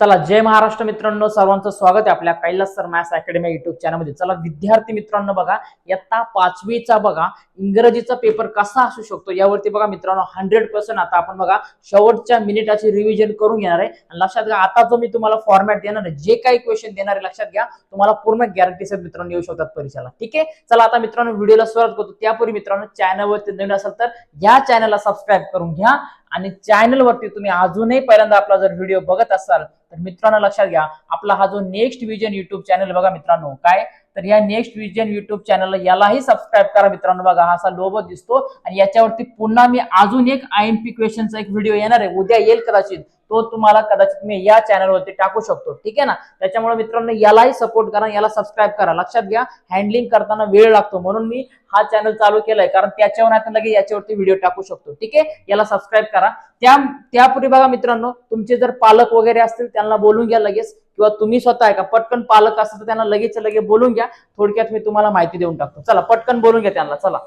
चला जय महाराष्ट्र मित्रांनो सर्वांचं स्वागत आहे आपल्या Kailas sir maths academy YouTube चॅनलमध्ये चला विद्यार्थी मित्रांनो बघा इयत्ता पाचवीचा बघा इंग्रजीचा पेपर कसा असू शकतो यावरती बघा मित्रांनो हंड्रेड पर्सेंट आता आपण बघा शेवटच्या मिनिटाची रिव्हिजन करून घेणार आहे. आणि लक्षात घ्या आता जो मी तुम्हाला फॉर्मॅट देणार आहे जे काही क्वेश्चन देणार आहे लक्षात घ्या तुम्हाला पूर्ण गॅरंटी सर मित्रांनो येऊ शकतात परीक्षेला. ठीक आहे? चला आता मित्रांनो व्हिडिओला सुरुवात करतो. त्यापूर्वी मित्रांनो चॅनलवरती नवीन असेल तर या चॅनलला सबस्क्राईब करून घ्या. आणि चॅनल वरती तुम्ही अजूनही पहिल्यांदा आपला जर व्हिडिओ बघत असाल तर मित्रांनो लक्षात घ्या आपला हा जो नेक्स्ट विजन युट्यूब चॅनल बघा मित्रांनो काय? तर या नेक्स्ट विजन युट्यूब चॅनल यालाही सबस्क्राईब करा मित्रांनो बघा हा असा लोबो दिसतो. आणि याच्यावरती पुन्हा मी अजून एक आय एम पी क्वेश्चनचा एक व्हिडिओ येणार आहे. उद्या येईल कदाचित. तो तुम्हाला कदाचित मी या चॅनलवरती टाकू शकतो. ठीक आहे ना? त्याच्यामुळे मित्रांनो यालाही सपोर्ट करा याला सबस्क्राईब करा. लक्षात घ्या हँडलिंग करताना वेळ लागतो. म्हणून मी हा चॅनल चालू केलाय. कारण त्याच्यावर आपण लगेच याच्यावरती व्हिडिओ टाकू शकतो. ठीक आहे? याला सबस्क्राईब करा. त्या त्यापूर्वी बघा मित्रांनो तुमचे जर पालक वगैरे असतील त्यांना बोलून घ्या लगेच. किंवा तुम्ही स्वतः आहे का? पटकन पालक असेल तर त्यांना लगेच लगेच बोलून घ्या. थोडक्यात मी तुम्हाला माहिती देऊन टाकतो. चला पटकन बोलून घ्या त्यांना. चला.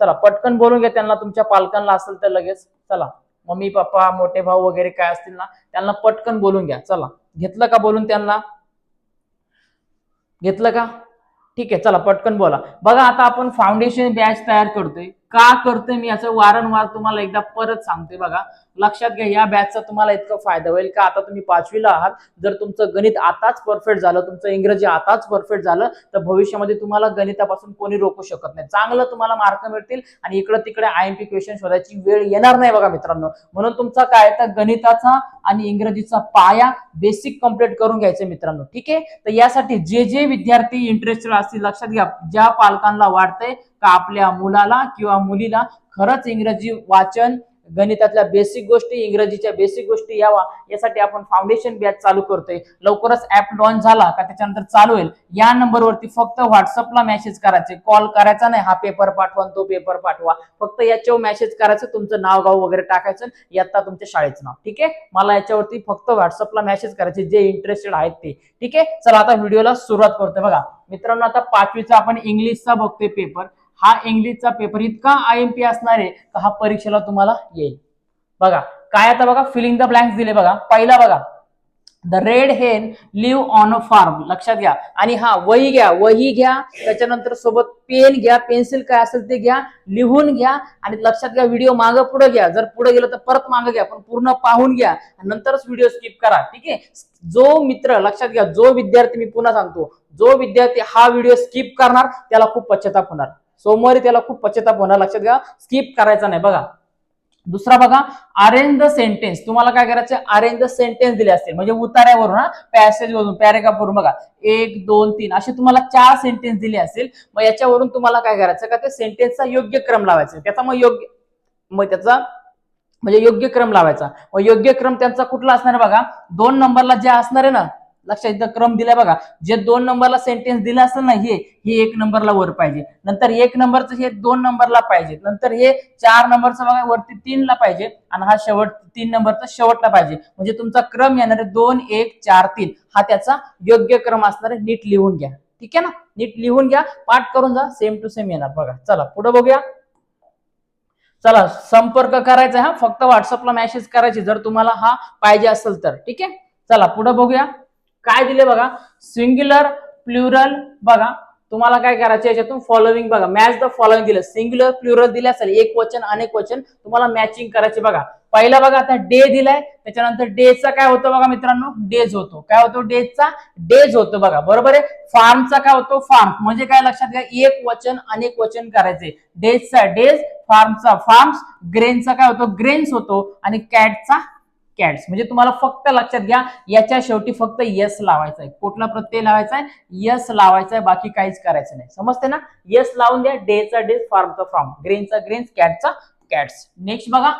चला पटकन बोलून घ्या त्यांना. तुमच्या पालकांना असेल तर लगेच. चला. मम्मी पप्पा मोठे भाऊ वगैरे काय असतील ना त्यांना पटकन बोलून घ्या. चला. घेतलं का बोलून त्यांना? घेतलं का? ठीक आहे चला पटकन बोला. बघा आता आपण फाउंडेशन बॅच तयार करतोय. का करतोय मी याचं वारंवार तुम्हाला एकदा परत सांगते बघा. लक्षात घ्या या बॅचचा तुम्हाला इतका फायदा होईल का? आता तुम्ही पाचवीला आहात. जर तुमचं गणित आताच परफेक्ट झालं तुमचं इंग्रजी आताच परफेक्ट झालं तर भविष्यामध्ये तुम्हाला गणितापासून कोणी रोखू शकत नाही. चांगलं तुम्हाला मार्क मिळतील आणि इकडं तिकडे आय एम पी क्वेश्चन शोधायची वेळ येणार नाही बघा मित्रांनो. म्हणून तुमचा काय तर गणिताचा आणि इंग्रजीचा पाया बेसिक कंप्लीट करून घ्यायचे मित्रांनो. ठीक आहे? तर यासाठी जे जे विद्यार्थी इंटरेस्टेड असतील लक्षात घ्या ज्या पालकांना वाटतंय का आपल्या मुलाला किंवा मुलीला खरंच इंग्रजी वाचन गणितातल्या बेसिक गोष्टी इंग्रजीच्या बेसिक गोष्टी यावा यासाठी आपण फाउंडेशन बॅच चालू करतोय. लवकरच ऍप लॉन्च झाला का त्याच्यानंतर चालू होईल. या नंबरवरती फक्त व्हॉट्सअपला मेसेज करायचे. कॉल करायचा नाही. हा पेपर पाठवा तो पेपर पाठवा. फक्त याच्यावर मेसेज करायचं तुमचं नाव गाव वगैरे टाकायचं यात तुमच्या शाळेचं नाव. ठीक आहे? मला याच्यावरती फक्त व्हॉट्सअपला मेसेज करायचे जे इंटरेस्टेड आहेत ते. ठीक आहे? चला आता व्हिडिओला सुरुवात करतोय. बघा मित्रांनो आता पाचवीचा आपण इंग्लिशचा बघतोय पेपर हा इंग्लिशचा पेपर इतका आय एम पी असणार आहे का हा परीक्षेला तुम्हाला येईल. बघा काय आता बघा फिलिंग द ब्लँक्स दिले बघा. पहिला बघा the red hen live on a farm लक्षात घ्या. आणि हा वही घ्या. वही घ्या त्याच्यानंतर सोबत पेन घ्या पेन्सिल काय असेल ते घ्या लिहून घ्या. आणि लक्षात घ्या व्हिडिओ मागं पुढे घ्या. जर पुढे गेलं तर परत मागं घ्या पण पूर्ण पाहून घ्या. नंतरच व्हिडिओ स्किप करा. ठीक आहे? जो मित्र लक्षात घ्या जो विद्यार्थी मी पुन्हा सांगतो. जो विद्यार्थी हा व्हिडिओ स्किप करणार त्याला खूप पश्चाताप होणार. सोमवारी त्याला खूप पश्चाताप होणार लक्षात घ्या. स्किप करायचा नाही बघा. दुसरा बघा अरेंज द सेंटेन्स तुम्हाला काय करायचं अरेंज द सेंटेन्स दिले असतील. म्हणजे उतार्यावरून हा पॅसेज वरून पॅरेग्राफ वरून बघा. एक दोन तीन असे तुम्हाला चार सेंटेन्स दिले असतील. मग याच्यावरून तुम्हाला काय करायचं? का ते सेंटेन्सचा योग्य क्रम लावायचा. त्याचा मग योग्य मग त्याचा म्हणजे योग्य क्रम लावायचा. मग योग्य क्रम त्यांचा कुठला असणार बघा? दोन नंबरला जे असणार आहे ना लक्षात इथं क्रम दिलाय बघा. जे दोन नंबरला सेंटेन्स दिलं असेल ना हे हे एक नंबरला वर पाहिजे. नंतर एक नंबरचं हे दोन नंबरला पाहिजे. नंतर हे चार नंबरचं बघा वरती तीनला पाहिजे आणि हा शेवट तीन नंबरचा शेवटला पाहिजे. म्हणजे तुमचा क्रम येणार आहे दोन एक चार तीन. हा त्याचा योग्य क्रम असणार आहे नीट लिहून घ्या. ठीक आहे ना? नीट लिहून घ्या. पाठ करून जा. सेम टू सेम येणार. बघा. चला पुढे बघूया. चला संपर्क करायचा हा. फक्त व्हॉट्सअपला मेसेज करायचे. जर तुम्हाला हा पाहिजे असेल तर. ठीक आहे? चला पुढे बघूया. काय दिले बघा? सिंग्युलर प्लुरल बघा. तुम्हाला काय करायचं याच्यातून? फॉलोविंग बघा. मॅच द फॉलोविंग दिलं. सिंग्युलर प्लुरल दिले असेल. एक वचन अनेक वचन तुम्हाला मॅचिंग करायचे बघा. पहिला बघा आता डे दिलाय. त्याच्यानंतर डेचा काय होतं बघा मित्रांनो? डेज होतो. काय होतो? डेजचा डेज होतो बघा. बरोबर आहे? फार्मचा काय होतो? फार्म म्हणजे काय लक्षात घ्या? एक वचन अनेक वचन करायचे. डेजचा डेज फार्मचा फार्म्स ग्रेनचा काय होतो? ग्रेन्स होतो. आणि कॅटचा कॅट्स म्हणजे तुम्हाला फक्त लक्षात घ्या याच्या शेवटी फक्त यस लावायचं आहे कुठला प्रत्यय लावायचा आहे यस लावायचा आहे बाकी काहीच करायचं नाही. समजते ना? यस लावून द्या डेचा डे फॉर्मचा फॉर्म ग्रेनचा ग्रेन्स कॅटचा कॅट्स नेक्स्ट बघा.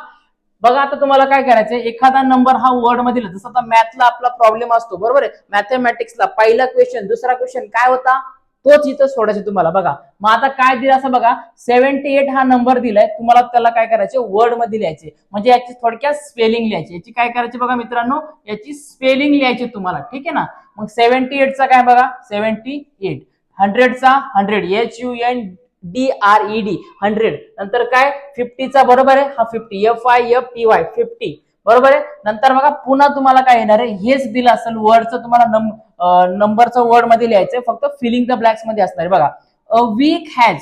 बघा आता तुम्हाला काय करायचंय? एखादा नंबर हा वर्ड मधील जसं आता मॅथला आपला प्रॉब्लेम असतो. बरोबर आहे? मॅथमॅटिक्सला पहिला क्वेश्चन दुसरा क्वेश्चन काय होता? तोच इथं सोडायचा तुम्हाला. बघा मग आता काय दिलं असं बघा सेव्हन्टी एट हा नंबर दिलाय तुम्हाला त्याला काय करायचे? वर्डमध्ये लिहायचे. म्हणजे याची थोडक्यात स्पेलिंग लिहायची. याची काय करायची बघा मित्रांनो? याची स्पेलिंग लिहायची तुम्हाला. ठीक आहे ना? मग सेव्हन्टी एटचा काय बघा? Seventy eight हंड्रेडचा hundred H U N D R E D hundred नंतर काय? फिफ्टीचा बरोबर आहे? हा fifty F I F T Y fifty बरोबर आहे? नंतर बघा पुन्हा तुम्हाला काय येणार आहे? हेच दिलं असेल वर्डचं तुम्हाला नंबर नंबरचं वर्डमध्ये लिहायचं फक्त फिलिंग द ब्लॅक्समध्ये असणार बघा a week has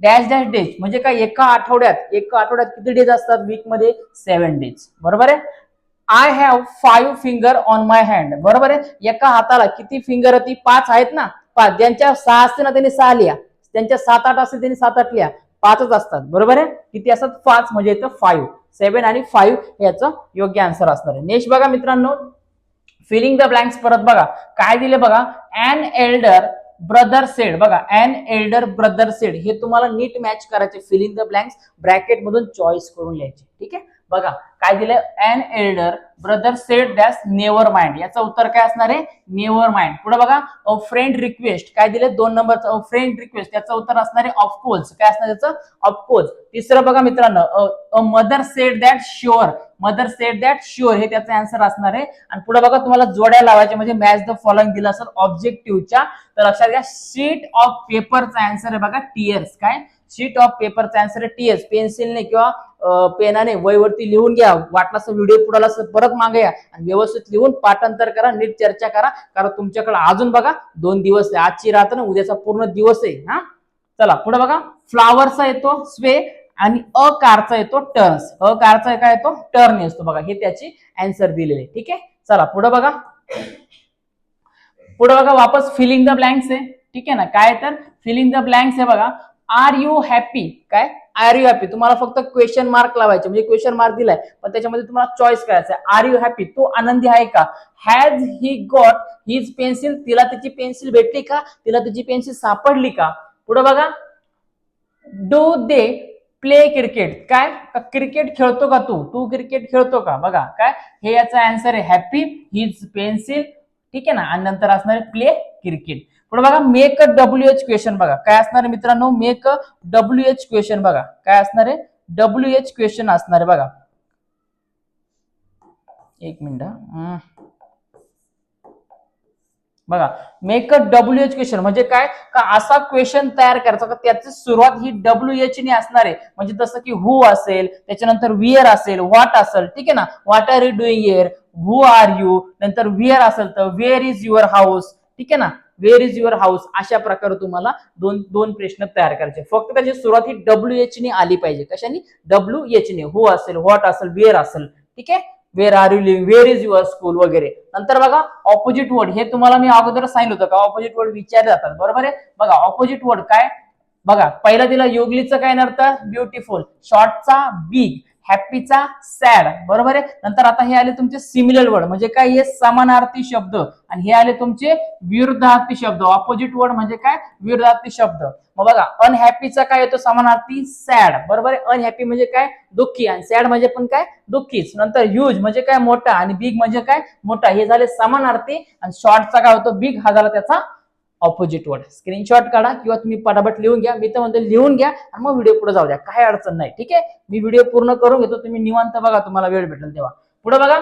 dash dash days म्हणजे काय एका आठवड्यात एका आठवड्यात किती डेज असतात? वीकमध्ये सेव्हन डेज बरोबर आहे? I have five finger on my hand बरोबर आहे? एका हाताला किती फिंगर होती पाच आहेत ना? पाच. ज्यांच्या सहा असते ना त्यांनी सहा लिहा. त्यांच्या सात आठ असते त्यांनी सात आठ लिहा. पाचच असतात. बरोबर आहे? किती असतात? पाच. म्हणजे इथं फाईव्ह सेव्हन आणि फाईव्ह याचं योग्य आन्सर असणार आहे. नेक्स्ट बघा मित्रांनो. फिलिंग द ब्लँक्स परत बघा. काय दिले बघा? अँड एल्डर ब्रदर सेड बघा अँड एल्डर ब्रदर सेड हे तुम्हाला नीट मॅच करायचे. फिलिंग द ब्लँक्स ब्रॅकेट मधून चॉईस करून लिहायचे. ठीक आहे? बघा काय दिलंय? An elder brother said that's never mind याचं उत्तर काय असणार आहे? नेवर माइंड पुढे बघा अ फ्रेंड रिक्वेस्ट काय दिले दोन नंबरचं फ्रेंड रिक्वेस्ट याचं उत्तर असणार आहे ऑफकोर्स काय असणार त्याचं ऑफकोर्स तिसरं बघा मित्रांनो a mother said that sure mother said that sure हे त्याचं आन्सर असणार आहे. आणि पुढे बघा तुम्हाला जोड्या लावायचे म्हणजे मॅच द फॉलोइंग दिला असेल ऑब्जेक्टिव्हच्या तर लक्षात घ्या शीट ऑफ पेपरचा आन्सर आहे बघा टीयर्स काय? शीट ऑफ पेपरचा आन्सर टीएस पेन्सिलने किंवा पेनाने वयवरती लिहून घ्या. वाटलास व्हिडिओ पुढाला परत मागया आणि व्यवस्थित लिहून पाठांतर करा नीट चर्चा करा. कारण तुमच्याकडे अजून बघा दोन दिवस आहे. आजची रात्र ना उद्याचा पूर्ण दिवस आहे. हा? चला पुढे बघा. फ्लावरचा येतो स्वे आणि अ कारचा येतो टर्न्स. अ कारचा काय येतो? टर्न असतो बघा. हे त्याची अँसर दिलेले ठीक आहे? चला पुढे बघा. पुढे बघा वापस फिलिंग द ब्लँक्स आहे. ठीक आहे ना? काय तर? फिलिंग द ब्लँक्स आहे बघा. आर यू हॅपी काय? आर यू हॅपी तुम्हाला फक्त क्वेश्चन मार्क लावायचे म्हणजे क्वेश्चन मार्क दिलाय. पण त्याच्यामध्ये तुम्हाला चॉईस करायचा आहे आर यू हॅपी तो आनंदी आहे का? Has he got his pencil तिला त्याची पेन्सिल भेटली का? तिला त्याची पेन्सिल सापडली का? पुढे बघा. डू दे प्ले क्रिकेट काय? क्रिकेट खेळतो का तू? तू क्रिकेट खेळतो का? बघा. काय? हे याचा आन्सर आहे. हॅपी हिज पेन्सिल ठीक आहे ना? आणि नंतर असणार प्ले क्रिकेट पुढे बघा मेक डब्ल्यू एच क्वेश्चन बघा. काय असणार आहे मित्रांनो? मेक डब्ल्यू एच क्वेश्चन बघा. काय असणार आहे? डब्ल्यू एच क्वेश्चन असणार आहे बघा. एक मिनिट बघा make a W H question म्हणजे काय? का असा क्वेश्चन तयार करायचा का? त्याची सुरुवात ही डब्ल्यू एच ने असणार आहे. म्हणजे जसं की हु असेल त्याच्यानंतर वियर असेल व्हॉट असेल ठीक आहे ना? What are you doing here who are you नंतर वियर असेल तर वेअर इज युअर हाऊस ठीक आहे ना? वेअर इज युअर हाऊस अशा प्रकारे तुम्हाला दोन दोन प्रश्न तयार करायचे. फक्त त्याची सुरुवात ही डब्ल्यू एच ने आली पाहिजे. कशाने? डब्ल्यू एच ने. हो असेल व्हॉट असेल वेअर असेल. ठीक आहे? Where are you live where is your school वगैरे. नंतर बघा ऑपोजिट वर्ड हे तुम्हाला मी अगोदर सांगितलं होतं का? ऑपोजिट वर्ड विचारले जातात. बरोबर आहे? बघा ऑपोजिट वर्ड काय? बघा पहिला दिला योगलीचं काय अर्थ ब्युटिफुल शॉर्टचा बिग हॅपीचा सॅड बरोबर आहे? नंतर आता हे आले तुमचे सिमिलर वर्ड म्हणजे काय? हे समानार्थी शब्द. आणि हे आले तुमचे विरुद्धार्थी शब्द. ऑपोजिट वर्ड म्हणजे काय? विरुद्धार्थी शब्द. मग बघा अनहॅपीचा काय येतो? समानार्थी सॅड बरोबर आहे? अनहॅपी म्हणजे काय? दुःखी. आणि सॅड म्हणजे पण काय? दुःखीच. नंतर ह्यूज म्हणजे काय? मोठा. आणि बिग म्हणजे काय? मोठा. हे झाले समानार्थी. आणि शॉर्टचा काय होतो? बिग हा झाला त्याचा ऑपोजिट वर्ड स्क्रीनशॉट काढा किंवा तुम्ही पटापट लिहून घ्या. मी तर म्हणतो लिहून घ्या आणि मग व्हिडिओ पुढे जाऊ द्या. काही अडचण नाही. ठीक आहे? मी व्हिडिओ पूर्ण करून घेतो. तुम्ही निवांत बघा. तुम्हाला वेळ भेटेल तेव्हा. पुढे बघा.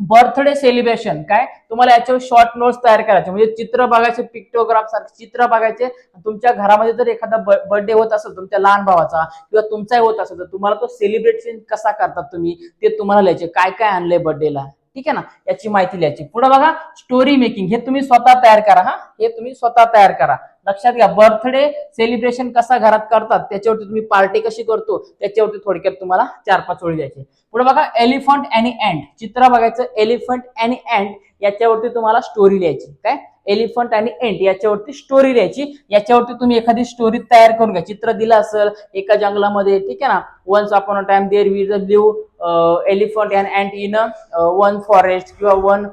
बर्थडे सेलिब्रेशन काय? तुम्हाला याच्यावर शॉर्ट नोट्स तयार करायचे. म्हणजे चित्र बघायचे पिक्टोग्राफ सारखे चित्र बघायचे. तुमच्या घरामध्ये जर एखादा बर्थडे होत असेल तुमच्या लहान भावाचा किंवा तुमचाही होत असेल तर तुम्हाला तो सेलिब्रेशन कसा करतात तुम्ही? ते तुम्हाला लिहायचे. काय काय आणलंय बर्थडेला ठीक आहे ना? याची माहिती लिहायची. पुढे बघा स्टोरी मेकिंग हे तुम्ही स्वतः तयार करा हा. हे तुम्ही स्वतः तयार करा. लक्षात घ्या बर्थडे सेलिब्रेशन कसा घरात करतात त्याच्यावरती तुम्ही पार्टी कशी करतो त्याच्यावरती थोडक्यात तुम्हाला चार पाच ओळी द्यायचे पुढे बघा एलिफंट आणि अँड चित्र बघायचं एलिफंट आणि अँड याच्यावरती तुम्हाला स्टोरी लिहायची. काय? एलिफंट आणि एंट याच्यावरती स्टोरी लिहायची. याच्यावरती तुम्ही एखादी स्टोरी तयार करून घ्या. चित्र दिलं असेल एका जंगलामध्ये ठीक आहे ना? Once upon a time there we live elephant and ant in one forest किंवा वन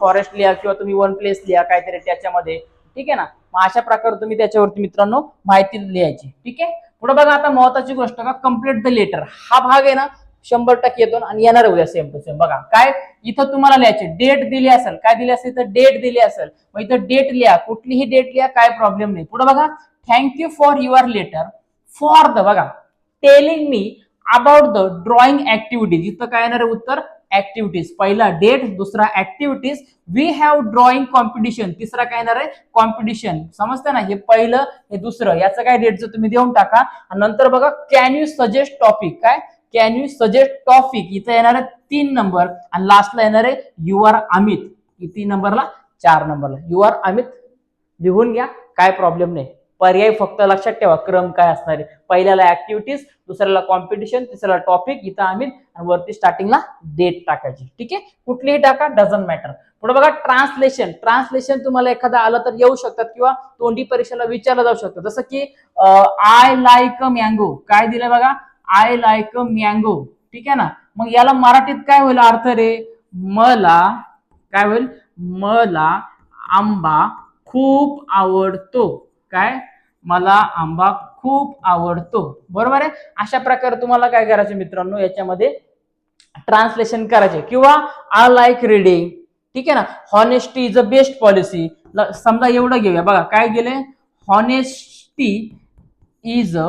फॉरेस्ट लिहा किंवा तुम्ही वन प्लेस लिहा काहीतरी त्याच्यामध्ये. ठीक आहे ना? मग अशा प्रकारे तुम्ही त्याच्यावरती मित्रांनो माहिती लिहायची. ठीक आहे? पुढे बघा आता महत्वाची गोष्ट का? कंप्लीट द लेटर हा भाग आहे ना शंभर टक्के येतो आणि येणार उद्या सेम टू सेम बघा काय? इथं तुम्हाला लिहायचे. डेट दिली असेल. काय दिली असेल? तर डेट दिली असेल. मग इथं डेट लिहा. कुठलीही डेट लिहा काय प्रॉब्लेम नाही. पुढे बघा. Thank you for your letter for the बघा. Telling me about the drawing activities इथं काय येणार आहे उत्तर? ऍक्टिव्हिटीज पहिला डेट दुसरा activities we have drawing competition तिसरा काय येणार आहे? कॉम्पिटिशन समजतं ना? हे पहिलं हे दुसरं. याचं काय डेटचं तुम्ही देऊन टाका. आणि नंतर बघा कॅन यू सजेस्ट टॉपिक काय? कॅन यू सजेस्ट टॉपिक इथं येणार आहे तीन नंबर आणि लास्टला येणार आहे यू आर अमित किती नंबरला चार नंबरला यू आर अमित लिहून घ्या. काय प्रॉब्लेम नाही. पर्याय फक्त लक्षात ठेवा क्रम काय असणार? आहे पहिल्याला ऍक्टिव्हिटीज दुसऱ्याला कॉम्पिटिशन तिसऱ्याला टॉपिक इथं आम्ही आणि वरती स्टार्टिंगला डेट टाकायची. ठीक आहे? कुठलीही टाका डझन मॅटर पुढे बघा ट्रान्सलेशन ट्रान्सलेशन तुम्हाला एखादा आलं तर येऊ शकतात किंवा तोंडी परीक्षेला विचारलं जाऊ शकतं. जसं की आय लाईक मँगो काय दिलं बघा? आय लाईक मँगो ठीक आहे ना? मग याला मराठीत काय होईल अर्थ रे? मला काय होईल? मला आंबा खूप आवडतो. काय? मला आंबा खूप आवडतो. बरोबर आहे? अशा प्रकारे तुम्हाला काय करायचं मित्रांनो? याच्यामध्ये ट्रान्सलेशन करायचे. किंवा आय लाईक रिडिंग ठीक आहे ना? Honesty is a best policy समजा एवढं घेऊया. बघा काय गेले? Honesty is a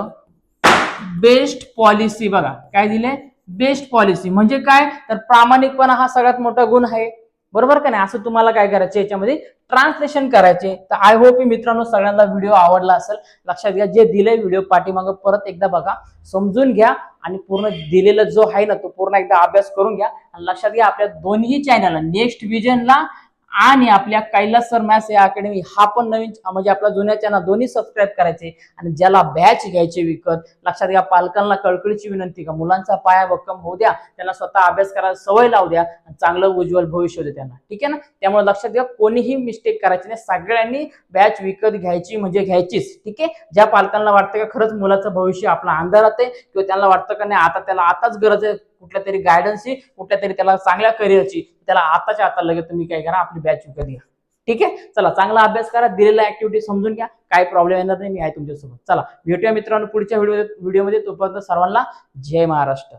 best policy बघा काय दिले? बेस्ट पॉलिसी म्हणजे काय? तर प्रामाणिकपणा हा सगळ्यात मोठा गुण आहे. बरोबर का नाही? असं तुम्हाला काय करायचं? याच्यामध्ये ट्रान्सलेशन करायचे. तर आय होप मी मित्रांनो सगळ्यांना व्हिडिओ आवडला असेल. लक्षात घ्या जे दिले व्हिडिओ पाठीमागं परत एकदा बघा. समजून घ्या आणि पूर्ण दिलेला जो आहे ना तो पूर्ण एकदा अभ्यास करून घ्या. आणि लक्षात घ्या आपल्या दोन्ही चॅनलला नेक्स्ट विजनला आणि आपल्या कैलास सर मॅथ्स या अकॅडमी हा पण नवीन म्हणजे आपला जुन्या चॅनल दोन्ही सबस्क्राईब करायचे आणि ज्याला बॅच घ्यायचे विकत लक्षात घ्या पालकांना कळकळीची विनंती का मुलांचा पाया भक्कम होऊ द्या त्यांना स्वतः अभ्यास करायला सवय लावू द्या आणि चांगलं उज्ज्वल भविष्य दे त्यांना. ठीक आहे ना? त्यामुळे लक्षात घ्या कोणीही मिस्टेक करायची नाही सगळ्यांनी बॅच विकत घ्यायची म्हणजे घ्यायचीच. ठीक आहे? ज्या पालकांना वाटतं का खरंच मुलाचं भविष्य आपलं अंधारात आहे किंवा त्यांना वाटतं का नाही आता त्याला आताच गरज आहे कुठल्या तरी गायडन्सची कुठल्या तरी त्याला चांगल्या करिअरची त्याला आताच्या आता लगेच तुम्ही काय करा आपली बॅच विकत घ्या. ठीक आहे? चला चांगला अभ्यास करा दिलेल्या ऍक्टिव्हिटी समजून घ्या. काय प्रॉब्लेम येणार नाही मी आहे तुमच्यासोबत. चला भेटूया मित्रांनो पुढच्या व्हिडिओ व्हिडिओमध्ये तोपर्यंत सर्वांना जय महाराष्ट्र.